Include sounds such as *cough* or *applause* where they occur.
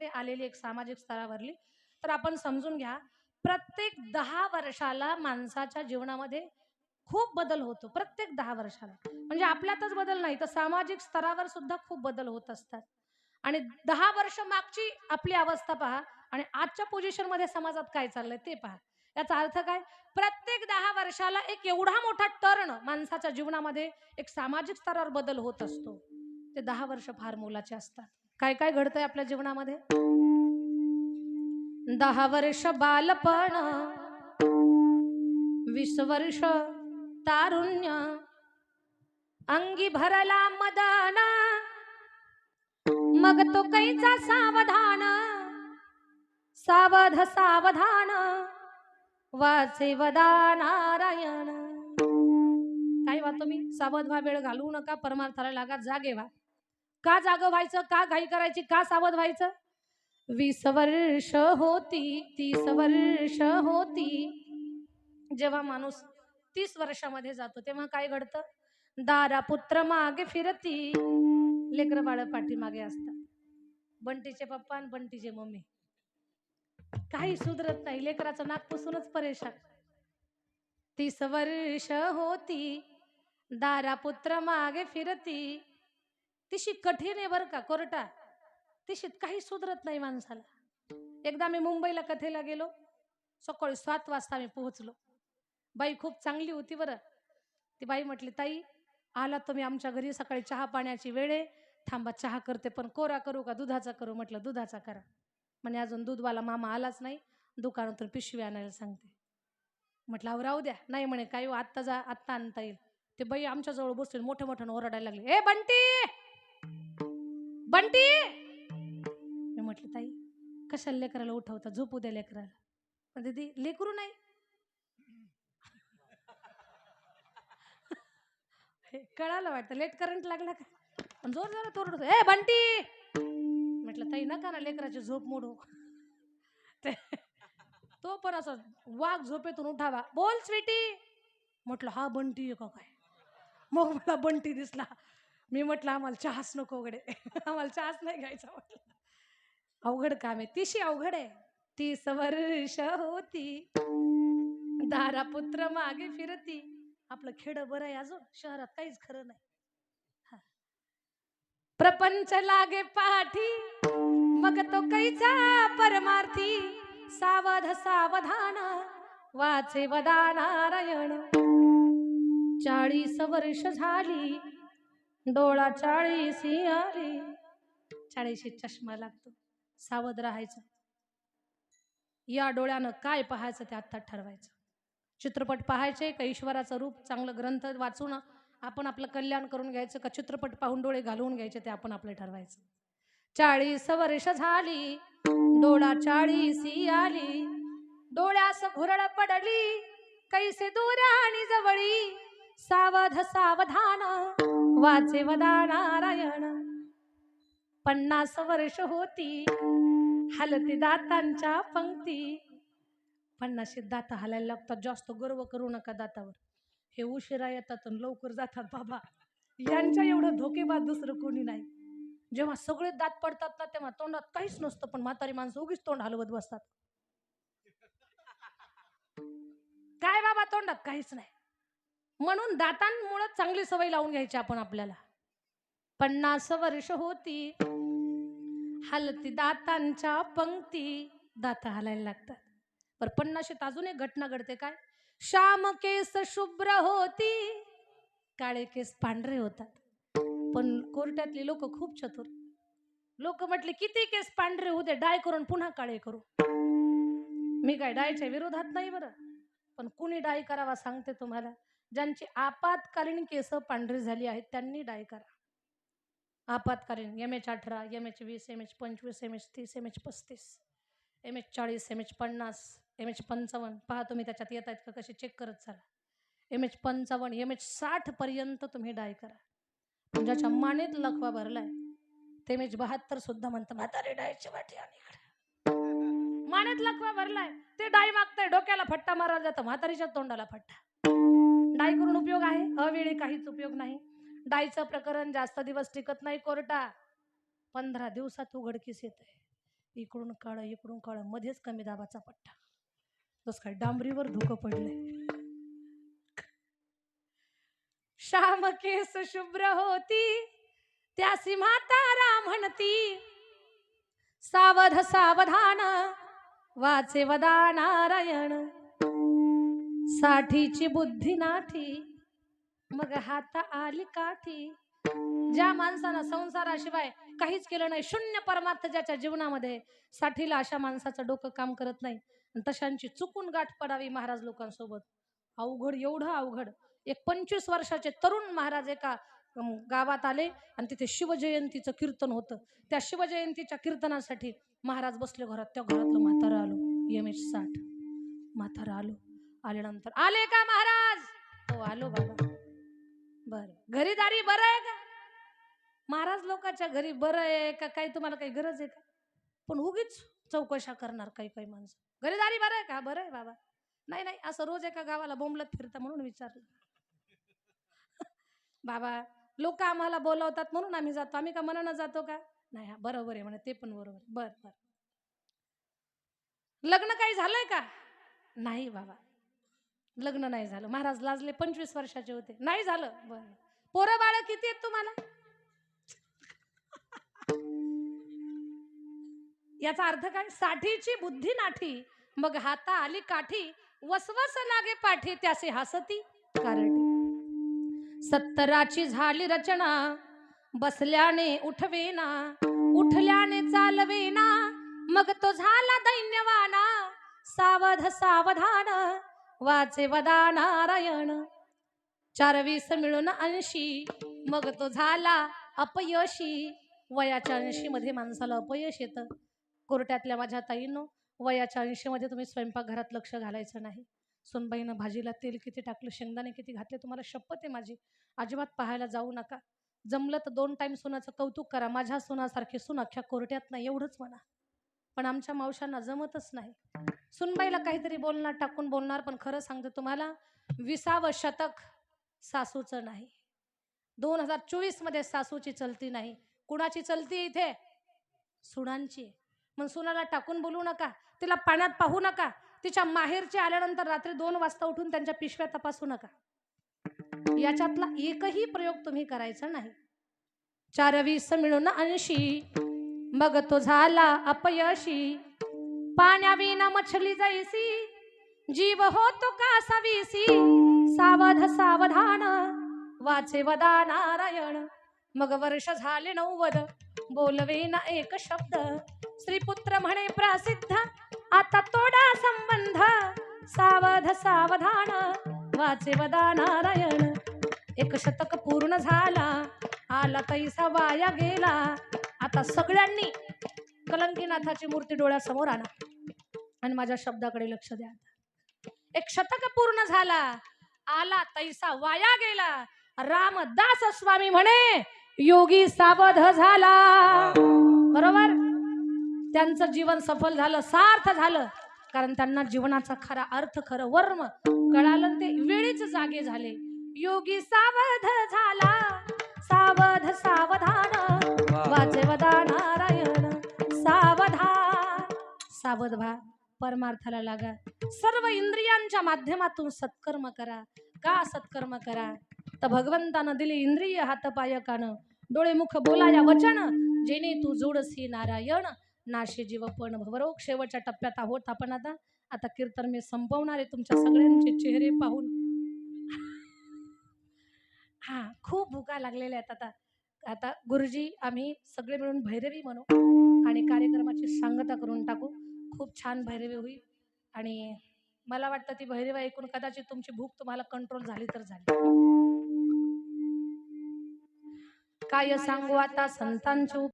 कडे आलेली एक सामाजिक स्तरावरली. तर आपण समजून घ्या प्रत्येक दहा वर्षाला माणसाच्या जीवनामध्ये खूप बदल होतो प्रत्येक दहा वर्षाला. म्हणजे आपल्यातच बदल नाही तर सामाजिक स्तरावर सुद्धा खूप बदल होत असतात. आणि दहा वर्ष मागची आपली अवस्था पहा आणि आजच्या पोझिशनमध्ये समाजात काय चाललंय ते पहा. याचा अर्थ काय? प्रत्येक दहा वर्षाला एक एवढा मोठा टर्न माणसाच्या जीवनामध्ये एक सामाजिक स्तरावर बदल होत असतो. ते दहा वर्ष फार मोलाचे असतात. काय काय घडतंय आपल्या जीवनामध्ये? दहा वर्ष बालपण वीस वर्ष तारुण्य अंगी भरला मदाना मग तो कैचा सावधान सावध सावधान वाचे वदा नारायण. काय वा तुम्ही सावध व्हा वेळ घालवू नका परमार्थाला लागा जागे व्हा. का जाग व्हायचं? का घाई करायची? का सावध व्हायचं? वीस वर्ष होती तीस वर्ष होती. जेव्हा माणूस तीस वर्षामध्ये जातो तेव्हा काय घडतं? दारा पुत्र मागे फिरती. लेकर बाळ पाठीमागे असतात. बंटीचे पप्पा आणि बंटीचे मम्मी. काही सुधरत नाही. लेकराचं नाक पुसूनच परेशान. तीस वर्ष होती. दारा पुत्र मागे फिरती. तिशी कठीण आहे बरं का कोरटा. तिशीत काही सुधरत नाही माणसाला. एकदा मी मुंबईला कथेला गेलो सकाळी सात वाजता मी पोहोचलो. बाई खूप चांगली होती बरं. ती बाई म्हटली ताई आला तुम्ही आमच्या घरी सकाळी चहा पाण्याची वेळ आहे. थांबा चहा करते पण कोरा करू का दुधाचा करू? म्हटलं दुधाचा करा. म्हणे अजून दूधवाला मामा आलाच नाही. दुकानातून पिशवी आणायला सांगते. म्हटलं अहो राहू द्या. नाही म्हणे काय हो, आत्ता जा आत्ता आणता येईल. ते बाई आमच्याजवळ बसतील मोठ्या मोठ्यानं ओरडायला लागले ए बंटी! बंटी! मी म्हटलं ताई कशाला लेकराला उठवता? झोपू द्या लेकराला. दीदी लेकरू नाही. हे कळालं वाटतं लेट करंट लागला का? पण जोर जोरात ओरडतो. ए बंटी! म्हटलं ताई नका ना लेकराची झोप मोडू. ते तो पण असं वाघ झोपेतून उठावा. बोल स्वीटी. म्हटलं हा बंटी का काय? मग मला बंटी दिसला. मी म्हटलं आम्हाला चहाच नको उघडे. *laughs* आम्हाला चहाच नाही घ्यायचा. म्हटलं. अवघड काम आहे. तिशी अवघड आहे. ती वर्ष होती. दारा पुत्र मागे फिरती. आपलं खेड बरं आहे अजून. शहरात काहीच खरं नाही. प्रपंच लागे पाठी. मग तो कैचा परमार्थी. सावध सावधान. वाचे वदा नारायण चाळीस वर्ष झाली. डोळा चाळीसी आली. चाळीशी चष्मा लागतो. सावध राहायचं. या डोळ्यानं काय पाहायचं ते आत्ता ठरवायचं. चित्रपट पाहायचे का ईश्वराचं रूप चांगलं ग्रंथ वाचून आपण आपलं कल्याण करून घ्यायचं का चित्रपट पाहून डोळे घालवून घ्यायचे ते आपण आपलं ठरवायचं. चाळीस वर्ष झाली. डोळा चाळीसी आली. डोळ्यास घुरळ पडली. कैसे दूर आणि जवळी. सावध सावधान वाचे वदा नारायण पन्नास वर्ष होती. हलती दातांच्या पंक्ती. पन्नाशी दात हालायला लागतात. जास्त गर्व करू नका दातावर. हे उशिरा येतात आणि लवकर जातात बाबा. यांच्या एवढं धोकेबाद दुसरं कोणी नाही. जेव्हा सगळे दात पडतात ना तेव्हा तोंडात काहीच नसतं पण म्हातारी माणसं उगीच तोंड हलवत बसतात. काय बाबा तोंडात काहीच नाही. म्हणून दातांमुळे चांगली सवय लावून घ्यायची आपण आपल्याला. पन्नास वर्ष होती. हलती दातांच्या पंक्ती. दात हालायला लागतात. पर पन्नाशीत अजून एक घटना घडते काय? श्याम केस शुभ्र होती. काळे केस पांढरे होतात. पण कोर्टातली लोक खूप चतुर. लोक म्हटले किती केस पांढरे होते डाय करून पुन्हा काळे करू. मी काय डायच्या विरोधात नाही बरं. पण कुणी डाय करावा सांगते तुम्हाला? ज्यांची आपत्कालीन केस पांढरी झाली आहेत त्यांनी डाय करा आपत्कालीन एम एच अठरा एम एच वीस एम एच पंचवीस एम एच तीस एम एच पस्तीस एम एच चाळीस एम एच पन्नास एम एच पंचावन्न पहा तुम्ही त्याच्यात येत आहेत का कसे चेक करत चाला एम एच पंचावन्न एम एच साठ पर्यंत तुम्ही डाय करा पण ज्याच्या मानेत लखवा भरलाय ते एम एच बहात्तर सुद्धा म्हणतं म्हातारे डायची वाटी आणि मानेत लखवा भरलाय ते डाय मागताय डोक्याला फट्टा मारायला जातं म्हातारीच्या तोंडाला फट्टा डाय करून उपयोग आहे? अवेळी काहीच उपयोग नाही. डायचं प्रकरण जास्त दिवस टिकत नाही कोर्टा. पंधरा दिवसात उघडकीस येते. इकडून काळं इकडून काळं मध्येच कमी दाबाचा पट्टा. तस काय डांबरीवर धुकं पडलंय. श्याम केस शुभ्र होती. त्यासी म्हातारा म्हणती. सावध सावधान वाचे वदा नारायण साठीची बुद्धी नाठी मग हात आली काठी. ज्या माणसानं संसाराशिवाय काहीच केलं नाही शून्य परमार्थ ज्याच्या जीवनामध्ये साठीला अशा माणसाचं डोकं काम करत नाही. आणि तशांची चुकून गाठ पडावी महाराज लोकांसोबत. अवघड एवढं अवघड. एक पंचवीस वर्षाचे तरुण महाराज एका गावात आले आणि तिथे शिवजयंतीचं कीर्तन होतं. त्या शिवजयंतीच्या कीर्तनासाठी महाराज बसले घरात. त्या घरातलं म्हातारं आलो. एम एच साठ. म्हातारं आलो. आल्यानंतर. आले का महाराज? हो आलो बाबा. बर. घरी दारी बरं आहे का? महाराज लोकांच्या घरी बरं आहे का? काही तुम्हाला काही गरज आहे का? पण उगीच चौकशा करणार काही काही माणसं. घरी दारी बरं आहे का? बरं आहे बाबा. नाही नाही असं रोज एका गावाला बोंबलत फिरता म्हणून विचारलं. *laughs* बाबा लोक आम्हाला बोलवतात म्हणून आम्ही जातो. आम्ही का मनानं जातो का? नाही हा बरोबर आहे म्हणे. ते पण बरोबर बर बर. लग्न काही झालंय का? नाही बाबा. लग्न नाही झालं. महाराज लाजले पंचवीस वर्षाचे होते. नाही झालं. बरं. पोरं बाळ किती आहेत तुम्हाला? याचा अर्थ काय? साठीची बुद्धी नाठी मग हाता आली काठी वसवस लागे पाठी त्यासे हसती कारण. सत्तराची झाली रचना बसल्याने उठवेना उठल्याने चालवेना मग तो झाला दैन्यवाना सावध सावधान वाचे वदा नारायण. चार वीस मिळून ऐंशी मग तो झाला अपयशी. वयाच्या ऐंशी मध्ये माणसाला अपयश येतं. कोर्टातल्या माझ्या ताईनो वयाच्या ऐंशी मध्ये तुम्ही स्वयंपाकघरात लक्ष घालायचं नाही. सुनबाईनं भाजीला तेल किती टाकलं शेंगदाणे किती घातले तुम्हाला शपथ आहे माझी. अजिबात पाहायला जाऊ नका. जमलं तर दोन टाईम सुनाचं कौतुक करा. माझ्या सुनासारखी सुन अख्ख्या कोर्ट्यात नाही एवढंच म्हणा. पण आमच्या मावशांना जमतच नाही. सुनबाईला काहीतरी बोलणार टाकून बोलणार पण खरं सांगते तुम्हाला विसावं शतक सासूचं नाही. दोन हजार चोवीसमध्ये सासूची चलती नाही. कुणाची चलती इथे? सुनांची. मग सुनाला टाकून बोलू नका तिला पाण्यात पाहू नका तिच्या माहेरचे आल्यानंतर रात्री दोन वाजता उठून त्यांच्या पिशव्या तपासू नका. याच्यातला एकही प्रयोग तुम्ही करायचा नाही. चार वीस मिळून ऐंशी मग तो झाला अपयशी. पाण्याविना मछली जैसी जीव होतो का सवीसी सावध सावधान वाचे वदा नारायण। मग वर्ष झाले नव्वद बोलवे ना एक शब्द। श्रीपुत्र म्हणे प्रसिद्ध आता तोडा संबंध। सावध सावधान वाचे वदा नारायण। एक शतक पूर्ण झाला आला तैसा वाया गेला। आता सगळ्यांनी कलंकीनाथाची मूर्ती डोळ्यासमोर आणा. आणि माझ्या शब्दाकडे लक्ष द्या एक शतक पूर्ण झाला. आला तैसा वाया गेला. रामदास स्वामी म्हणे योगी सावध झाला. बरोबर? त्यांचं जीवन सफल झालं सार्थ झालं. कारण त्यांना जीवनाचा खरा अर्थ खरं वर्म कळालं ते वेळीच जागे झाले. योगी सावध झाला. सावध सावधान वाचे सावधान. सावध भा परमार्थाला लागा. सर्व इंद्रियांच्या माध्यमातून सत्कर्म करा. का सत्कर्म करा? तर भगवंतानं दिली इंद्रिय हातपाय कान डोळे मुख बोलाया वचन. जेणे तू जोडसी नारायण. नाशे जीवपण भवरोग शेवटच्या टप्प्यात आहोत आपण आता. आता कीर्तन मी संपवणार आहे तुमच्या सगळ्यांचे चेहरे पाहून. हा खूप भुका लागलेल्या आहेत आता. आता गुरुजी आम्ही सगळे मिळून भैरवी म्हणू आणि कार्यक्रमाची सांगता करून टाकू. खूप छान भैरवी होईल. आणि मला वाटतं ती भैरवी ऐकून कदाचित तुमची भूक तुम्हाला कंट्रोल झाली तर झाली. काय सांगू आता संतांचे